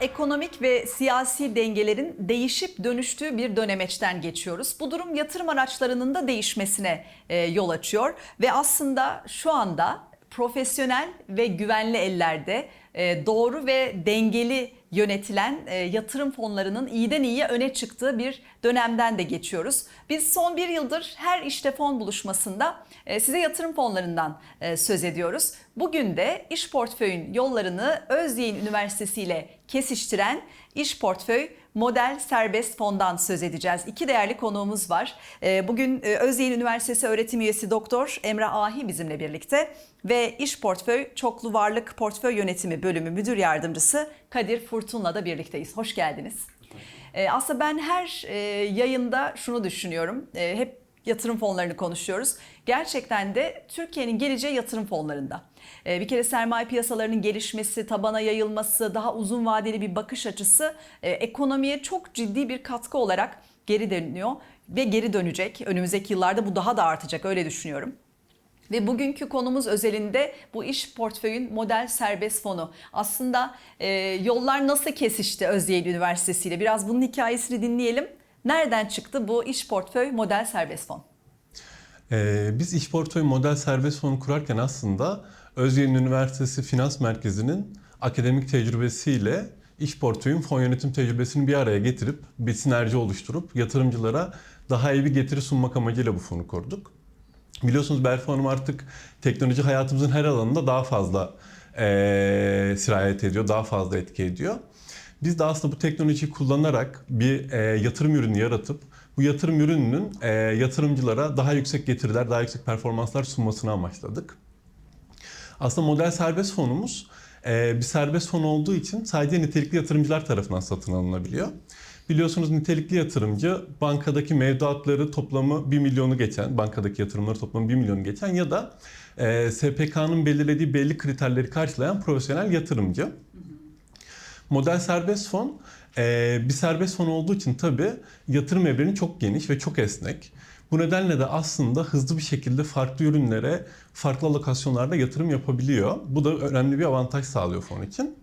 ekonomik ve siyasi dengelerin değişip dönüştüğü bir dönemeçten geçiyoruz. Bu durum yatırım araçlarının da değişmesine e, yol açıyor ve aslında şu anda profesyonel ve güvenli ellerde e, doğru ve dengeli yönetilen e, yatırım fonlarının iyiden iyiye öne çıktığı bir dönemden de geçiyoruz. Biz son bir yıldır her işte fon buluşmasında e, size yatırım fonlarından e, söz ediyoruz. Bugün de iş portföyün yollarını Özyeğin Üniversitesi ile kesiştiren iş portföy model serbest fondan söz edeceğiz. İki değerli konuğumuz var. E, Bugün e, Özyeğin Üniversitesi öğretim üyesi Doktor Emrah Ahi bizimle birlikte ve iş portföy çoklu varlık portföy yönetimi bölümü müdür yardımcısı Kadir Furtun'la da birlikteyiz. Hoş geldiniz. E, Aslında ben her e, yayında şunu düşünüyorum. E, Hep yatırım fonlarını konuşuyoruz. Gerçekten de Türkiye'nin geleceği yatırım fonlarında. E, Bir kere sermaye piyasalarının gelişmesi, tabana yayılması, daha uzun vadeli bir bakış açısı e, ekonomiye çok ciddi bir katkı olarak geri dönüyor ve geri dönecek. Önümüzdeki yıllarda bu daha da artacak öyle düşünüyorum. Ve bugünkü konumuz özelinde bu iş portföyün model serbest fonu. Aslında e, yollar nasıl kesişti Özyeğin Üniversitesi ile? Biraz bunun hikayesini dinleyelim. Nereden çıktı bu iş portföy model serbest fon? Ee, biz iş portföy model serbest fonu kurarken aslında Özyeğin Üniversitesi Finans Merkezi'nin akademik tecrübesiyle iş portföyün fon yönetim tecrübesini bir araya getirip bir sinerji oluşturup yatırımcılara daha iyi bir getiri sunmak amacıyla bu fonu kurduk. Biliyorsunuz Berfu Hanım artık teknoloji hayatımızın her alanında daha fazla eee sirayet ediyor, daha fazla etki ediyor. Biz de aslında bu teknolojiyi kullanarak bir eee, yatırım ürünü yaratıp bu yatırım ürününün eee, yatırımcılara daha yüksek getiriler, daha yüksek performanslar sunmasını amaçladık. Aslında model serbest fonumuz e, bir serbest fon olduğu için sadece nitelikli yatırımcılar tarafından satın alınabiliyor. Biliyorsunuz nitelikli yatırımcı bankadaki mevduatları toplamı 1 milyonu geçen, bankadaki yatırımları toplamı 1 milyonu geçen ya da e, SPK'nın belirlediği belli kriterleri karşılayan profesyonel yatırımcı. Model serbest fon e, bir serbest fon olduğu için tabii yatırım evreni çok geniş ve çok esnek. Bu nedenle de aslında hızlı bir şekilde farklı ürünlere, farklı lokasyonlarda yatırım yapabiliyor. Bu da önemli bir avantaj sağlıyor fon için.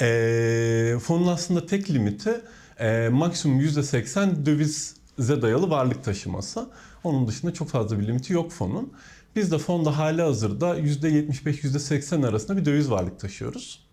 E, fonun aslında tek limiti e, maksimum %80 dövize dayalı varlık taşıması. Onun dışında çok fazla bir limiti yok fonun. Biz de fonda hali hazırda %75-%80 arasında bir döviz varlık taşıyoruz.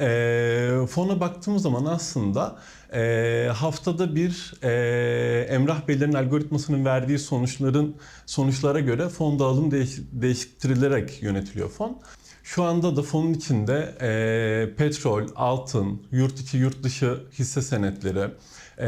E, fona baktığımız zaman aslında e, haftada bir e, Emrah Beylerin algoritmasının verdiği sonuçların sonuçlara göre fon dağılım değiş, değiştirilerek yönetiliyor fon. Şu anda da fonun içinde e, petrol, altın, yurt içi, yurt dışı hisse senetleri, e,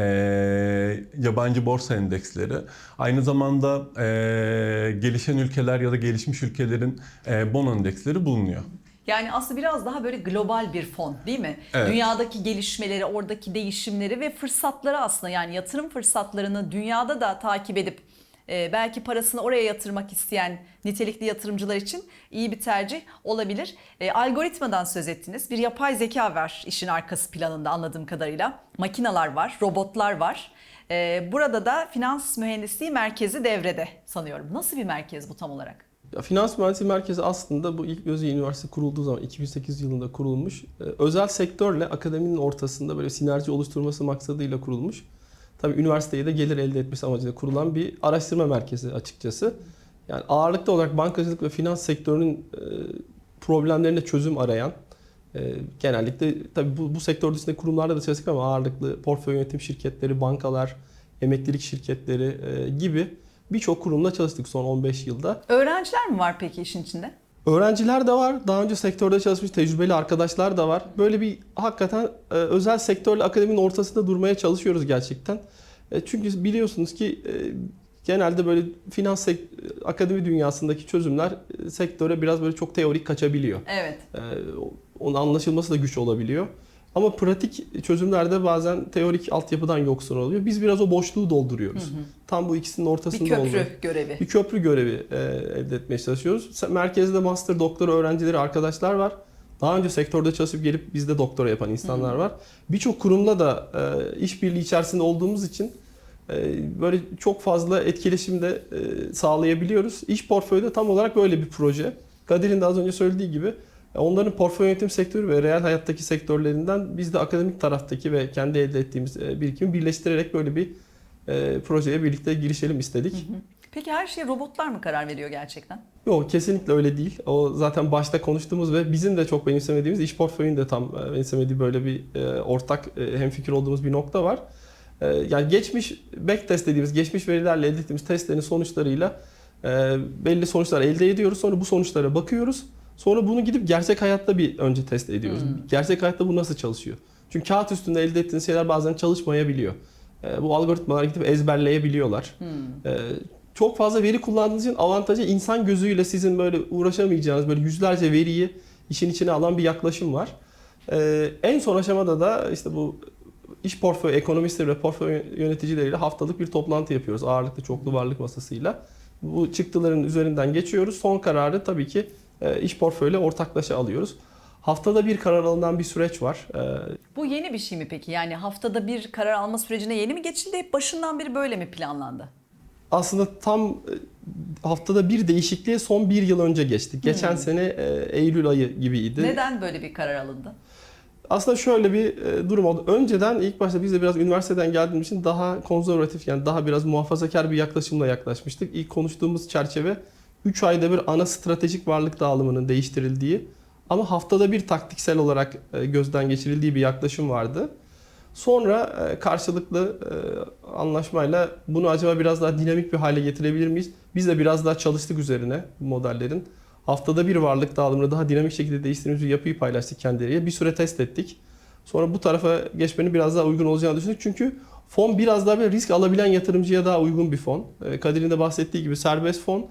yabancı borsa endeksleri, aynı zamanda e, gelişen ülkeler ya da gelişmiş ülkelerin e, bon endeksleri bulunuyor. Yani aslında biraz daha böyle global bir fon değil mi? Evet. Dünyadaki gelişmeleri, oradaki değişimleri ve fırsatları aslında yani yatırım fırsatlarını dünyada da takip edip e, belki parasını oraya yatırmak isteyen nitelikli yatırımcılar için iyi bir tercih olabilir. E, algoritmadan söz ettiniz. Bir yapay zeka var işin arkası planında anladığım kadarıyla. Makineler var, robotlar var. E, burada da finans mühendisliği merkezi devrede sanıyorum. Nasıl bir merkez bu tam olarak? Ya, Finans Mühendisliği Merkezi aslında bu ilk Özyeğin Üniversitesi kurulduğu zaman 2008 yılında kurulmuş. Ee, Özel sektörle akademinin ortasında böyle sinerji oluşturması maksadıyla kurulmuş. Tabii üniversiteye de gelir elde etmesi amacıyla kurulan bir araştırma merkezi açıkçası. Yani ağırlıklı olarak bankacılık ve finans sektörünün e, problemlerine çözüm arayan, e, genellikle tabii bu, bu sektör dışında kurumlarda da çalıştık ama ağırlıklı portföy yönetim şirketleri, bankalar, emeklilik şirketleri e, gibi birçok kurumla çalıştık son 15 yılda. Öğrenciler mi var peki işin içinde? Öğrenciler de var. Daha önce sektörde çalışmış tecrübeli arkadaşlar da var. Böyle bir hakikaten e, özel sektörle akademinin ortasında durmaya çalışıyoruz gerçekten. E, çünkü biliyorsunuz ki e, genelde böyle finans akademi dünyasındaki çözümler e, sektöre biraz böyle çok teorik kaçabiliyor. Evet. E, onun anlaşılması da güç olabiliyor. Ama pratik çözümlerde bazen teorik altyapıdan yoksun oluyor. Biz biraz o boşluğu dolduruyoruz. Tam bu ikisinin ortasında Bir köprü olmayı- görevi. bir köprü görevi e, elde etmeye çalışıyoruz. Merkezde master doktora öğrencileri arkadaşlar var. Daha önce sektörde çalışıp gelip bizde doktora yapan insanlar var. Birçok kurumla da e, işbirliği içerisinde olduğumuz için e, böyle çok fazla etkileşim de e, sağlayabiliyoruz. İş portföyü de tam olarak böyle bir proje. Kadir'in de az önce söylediği gibi Onların portföy yönetim sektörü ve reel hayattaki sektörlerinden biz de akademik taraftaki ve kendi elde ettiğimiz e, birikimi birleştirerek böyle bir e, projeye birlikte girişelim istedik. Peki her şeye robotlar mı karar veriyor gerçekten? Yok kesinlikle öyle değil. O zaten başta konuştuğumuz ve bizim de çok benimsemediğimiz iş portföyünün de tam e, benimsemediği böyle bir e, ortak e, hemfikir olduğumuz bir nokta var. E, yani geçmiş backtest dediğimiz geçmiş verilerle elde ettiğimiz testlerin sonuçlarıyla e, belli sonuçlar elde ediyoruz. Sonra bu sonuçlara bakıyoruz. Sonra bunu gidip gerçek hayatta bir önce test ediyoruz. Hmm. Gerçek hayatta bu nasıl çalışıyor? Çünkü kağıt üstünde elde ettiğiniz şeyler bazen çalışmayabiliyor. E, bu algoritmalar gidip ezberleyebiliyorlar. Hmm. Ee, çok fazla veri kullandığınız için avantajı insan gözüyle sizin böyle uğraşamayacağınız böyle yüzlerce veriyi işin içine alan bir yaklaşım var. Ee, en son aşamada da işte bu iş portföy ekonomistleri ve portföy yöneticileriyle haftalık bir toplantı yapıyoruz ağırlıklı çoklu varlık masasıyla. Bu çıktıların üzerinden geçiyoruz. Son kararı tabii ki e, iş portföyle ortaklaşa alıyoruz. Haftada bir karar alınan bir süreç var. Ee, Bu yeni bir şey mi peki? Yani haftada bir karar alma sürecine yeni mi geçildi? Hep başından beri böyle mi planlandı? aslında tam e, haftada bir değişikliğe son bir yıl önce geçtik. Geçen Hmm. sene e, Eylül ayı gibiydi. Neden böyle bir karar alındı? Aslında şöyle bir e, durum oldu. Önceden ilk başta biz de biraz üniversiteden geldiğimiz için daha konservatif yani daha biraz muhafazakar bir yaklaşımla yaklaşmıştık. İlk konuştuğumuz çerçeve 3 ayda bir ana stratejik varlık dağılımının değiştirildiği ama haftada bir taktiksel olarak e, gözden geçirildiği bir yaklaşım vardı. Sonra e, karşılıklı e, anlaşmayla bunu acaba biraz daha dinamik bir hale getirebilir miyiz? Biz de biraz daha çalıştık üzerine bu modellerin. Haftada bir varlık dağılımını daha dinamik şekilde değiştirdiğimiz bir yapıyı paylaştık kendileriyle. Bir süre test ettik. Sonra bu tarafa geçmenin biraz daha uygun olacağını düşündük. Çünkü fon biraz daha bir risk alabilen yatırımcıya daha uygun bir fon. Kadir'in de bahsettiği gibi serbest fon.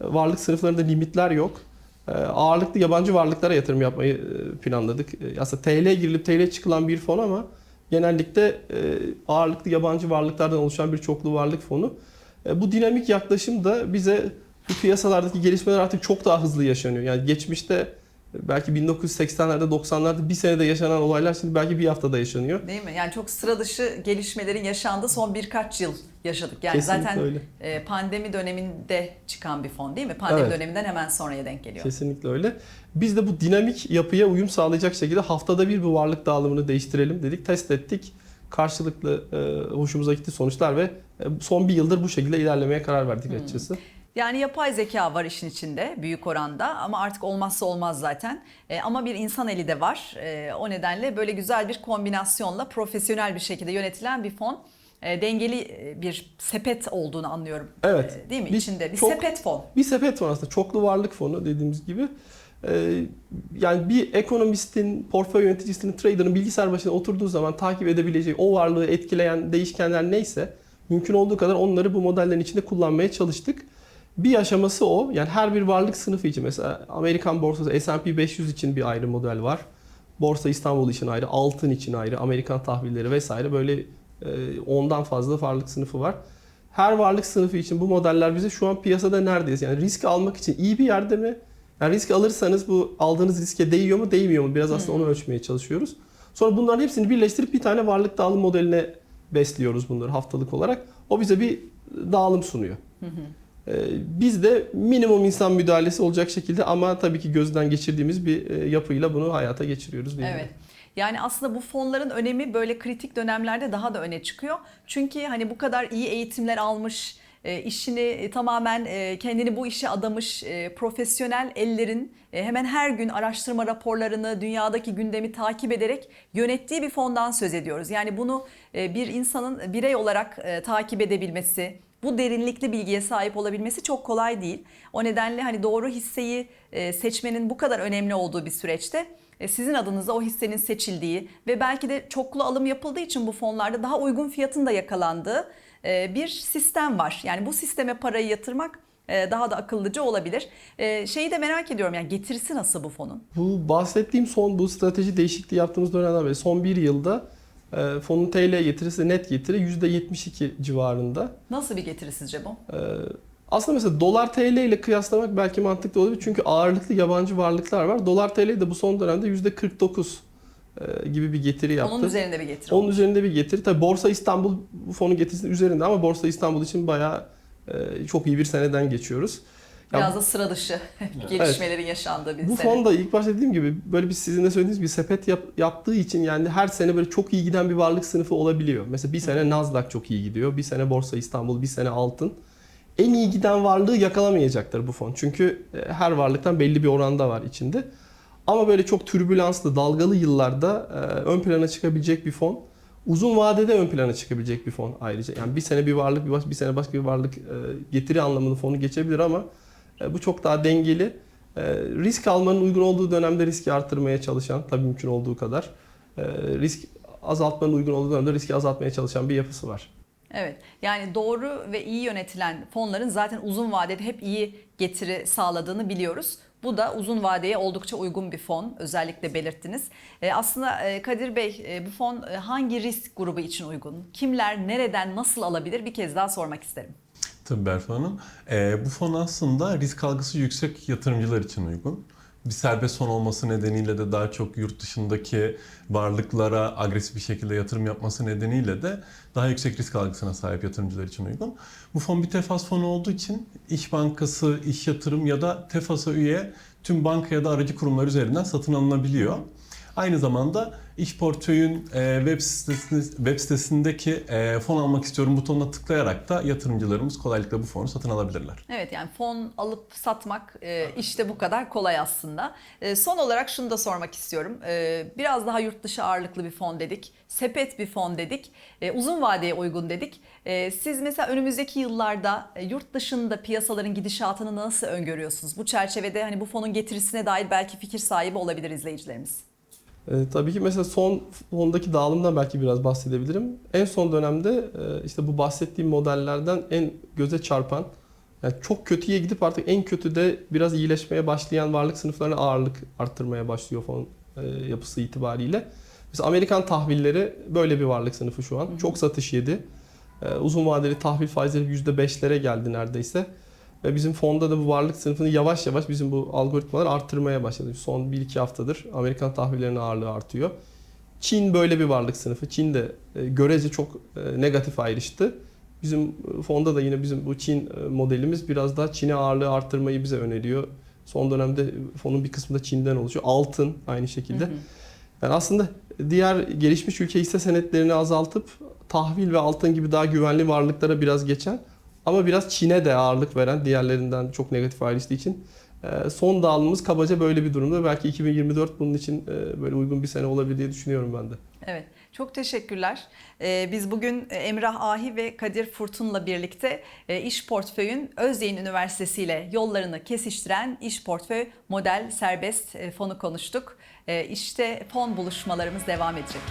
Varlık sınıflarında limitler yok. E, Ağırlıklı yabancı varlıklara yatırım yapmayı e, planladık. E, Aslında TL girilip TL çıkılan bir fon ama genellikle e, ağırlıklı yabancı varlıklardan oluşan bir çoklu varlık fonu. E, Bu dinamik yaklaşım da bize bu piyasalardaki gelişmeler artık çok daha hızlı yaşanıyor. Yani geçmişte belki 1980'lerde 90'larda bir senede yaşanan olaylar şimdi belki bir haftada yaşanıyor. Değil mi? Yani çok sıra dışı gelişmelerin yaşandığı son birkaç yıl yaşadık. Yani Kesinlikle zaten öyle. e, pandemi döneminde çıkan bir fon değil mi? Pandemi Evet. döneminden hemen sonraya denk geliyor. Kesinlikle öyle. Biz de bu dinamik yapıya uyum sağlayacak şekilde haftada bir bu varlık dağılımını değiştirelim dedik. Test ettik. Karşılıklı e, hoşumuza gitti sonuçlar ve e, son bir yıldır bu şekilde ilerlemeye karar verdik Hmm. açıkçası. Yani yapay zeka var işin içinde büyük oranda ama artık olmazsa olmaz zaten. E, ama bir insan eli de var. E, o nedenle böyle güzel bir kombinasyonla profesyonel bir şekilde yönetilen bir fon. E, dengeli e, bir sepet olduğunu anlıyorum. Evet. E, değil mi? Bir İçinde bir çok- sepet fon. Bir sepet var aslında. Çoklu varlık fonu dediğimiz gibi. Ee, yani bir ekonomistin, portföy yöneticisinin, trader'ın bilgisayar başına oturduğu zaman takip edebileceği o varlığı etkileyen değişkenler neyse mümkün olduğu kadar onları bu modellerin içinde kullanmaya çalıştık. Bir aşaması o. Yani her bir varlık sınıfı için mesela Amerikan borsası S&P 500 için bir ayrı model var. Borsa İstanbul için ayrı, altın için ayrı, Amerikan tahvilleri vesaire böyle e, ondan fazla varlık sınıfı var. Her varlık sınıfı için bu modeller bize şu an piyasada neredeyiz? Yani risk almak için iyi bir yerde mi? Yani risk alırsanız bu aldığınız riske değiyor mu, değmiyor mu? Biraz aslında onu ölçmeye çalışıyoruz. Sonra bunların hepsini birleştirip bir tane varlık dağılım modeline besliyoruz bunları haftalık olarak. O bize bir dağılım sunuyor. Ee, Biz de minimum insan müdahalesi olacak şekilde ama tabii ki gözden geçirdiğimiz bir e, yapıyla bunu hayata geçiriyoruz. diyelim. Evet. Yani aslında bu fonların önemi böyle kritik dönemlerde daha da öne çıkıyor. Çünkü hani bu kadar iyi eğitimler almış, e, işini e, tamamen kendini bu işe adamış profesyonel ellerin hemen her gün araştırma raporlarını, dünyadaki gündemi takip ederek yönettiği bir fondan söz ediyoruz. Yani bunu bir insanın birey olarak takip edebilmesi, bu derinlikli bilgiye sahip olabilmesi çok kolay değil. O nedenle hani doğru hisseyi e, seçmenin bu kadar önemli olduğu bir süreçte e, sizin adınıza o hissenin seçildiği ve belki de çoklu alım yapıldığı için bu fonlarda daha uygun fiyatın da yakalandığı e, bir sistem var. Yani bu sisteme parayı yatırmak daha da akıllıca olabilir. Şeyi de merak ediyorum yani getirisi nasıl bu fonun? Bu bahsettiğim son bu strateji değişikliği yaptığımız dönemden beri son bir yılda e, fonun TL getirisi net getiri %72 civarında. Nasıl bir getiri sizce bu? Ee, Aslında mesela dolar TL ile kıyaslamak belki mantıklı olabilir. Çünkü ağırlıklı yabancı varlıklar var. Dolar TL de bu son dönemde %49 e, gibi bir getiri yaptı. Onun üzerinde bir getiri. Onun üzerinde bir getiri. Tabii Borsa İstanbul bu fonun getirisinin üzerinde ama Borsa İstanbul için bayağı e, çok iyi bir seneden geçiyoruz. Biraz da sıra dışı gelişmelerin yaşandığı bir Bu sene. fon da ilk başta dediğim gibi böyle bir sizin de söylediğiniz bir sepet yap- yaptığı için yani her sene böyle çok iyi giden bir varlık sınıfı olabiliyor. Mesela bir sene Nasdaq çok iyi gidiyor, bir sene Borsa İstanbul, bir sene altın. En iyi giden varlığı yakalamayacaktır bu fon. Çünkü e, her varlıktan belli bir oranda var içinde. Ama böyle çok türbülanslı, dalgalı yıllarda e, ön plana çıkabilecek bir fon. Uzun vadede ön plana çıkabilecek bir fon ayrıca. Yani bir sene bir varlık, bir, bir sene başka bir varlık e, getiri anlamında fonu geçebilir ama bu çok daha dengeli. E, risk almanın uygun olduğu dönemde riski artırmaya çalışan, tabii mümkün olduğu kadar. e, risk azaltmanın uygun olduğu dönemde riski azaltmaya çalışan bir yapısı var. Evet. Yani doğru ve iyi yönetilen fonların zaten uzun vadede hep iyi getiri sağladığını biliyoruz. Bu da uzun vadeye oldukça uygun bir fon. Özellikle belirttiniz. E, aslında e, Kadir Bey e, bu fon e, hangi risk grubu için uygun? Kimler nereden nasıl alabilir? Bir kez daha sormak isterim. Tabii Berfu Hanım. Ee, bu fon aslında risk algısı yüksek yatırımcılar için uygun. Bir serbest fon olması nedeniyle de daha çok yurt dışındaki varlıklara agresif bir şekilde yatırım yapması nedeniyle de daha yüksek risk algısına sahip yatırımcılar için uygun. Bu fon bir tefas fonu olduğu için İş Bankası, iş yatırım ya da tefasa üye tüm banka ya da aracı kurumlar üzerinden satın alınabiliyor. Aynı zamanda iş portföyün e, web sitesinde, web sitesindeki e, fon almak istiyorum butonuna tıklayarak da yatırımcılarımız kolaylıkla bu fonu satın alabilirler. Evet yani fon alıp satmak e, işte bu kadar kolay aslında. Son olarak şunu da sormak istiyorum. Biraz daha yurt dışı ağırlıklı bir fon dedik. Sepet bir fon dedik. Uzun vadeye uygun dedik. Siz mesela önümüzdeki yıllarda yurt dışında piyasaların gidişatını nasıl öngörüyorsunuz? Bu çerçevede hani bu fonun getirisine dair belki fikir sahibi olabilir izleyicilerimiz. E, tabii ki mesela son fondaki dağılımdan belki biraz bahsedebilirim. En son dönemde e, işte bu bahsettiğim modellerden en göze çarpan yani çok kötüye gidip artık en kötüde biraz iyileşmeye başlayan varlık sınıflarına ağırlık arttırmaya başlıyor fon e, yapısı itibariyle. Mesela Amerikan tahvilleri böyle bir varlık sınıfı şu an. Çok satış yedi. E, uzun vadeli tahvil faizleri %5'lere geldi neredeyse. Ve bizim fonda da bu varlık sınıfını yavaş yavaş bizim bu algoritmalar arttırmaya başladı. Son 1-2 haftadır Amerikan tahvillerinin ağırlığı artıyor. Çin böyle bir varlık sınıfı. Çin de e, görece çok e, negatif ayrıştı. Bizim e, fonda da yine bizim bu Çin modelimiz biraz daha Çin'e ağırlığı arttırmayı bize öneriyor. Son dönemde fonun bir kısmı da Çin'den oluşuyor. Altın aynı şekilde. Hı hı. Yani aslında diğer gelişmiş ülke hisse senetlerini azaltıp tahvil ve altın gibi daha güvenli varlıklara biraz geçen ama biraz Çin'e de ağırlık veren diğerlerinden çok negatif ayrıştığı için e, son dağılımımız kabaca böyle bir durumda. Belki 2024 bunun için e, böyle uygun bir sene olabilir diye düşünüyorum ben de. Evet, çok teşekkürler. Ee, biz bugün e, Emrah Ahi ve Kadir Furtun'la birlikte e, İş Portföy'ün Özyeğin Üniversitesi ile yollarını kesiştiren İş Portföy Model Serbest e, Fonu konuştuk. E, İşte fon buluşmalarımız devam edecek.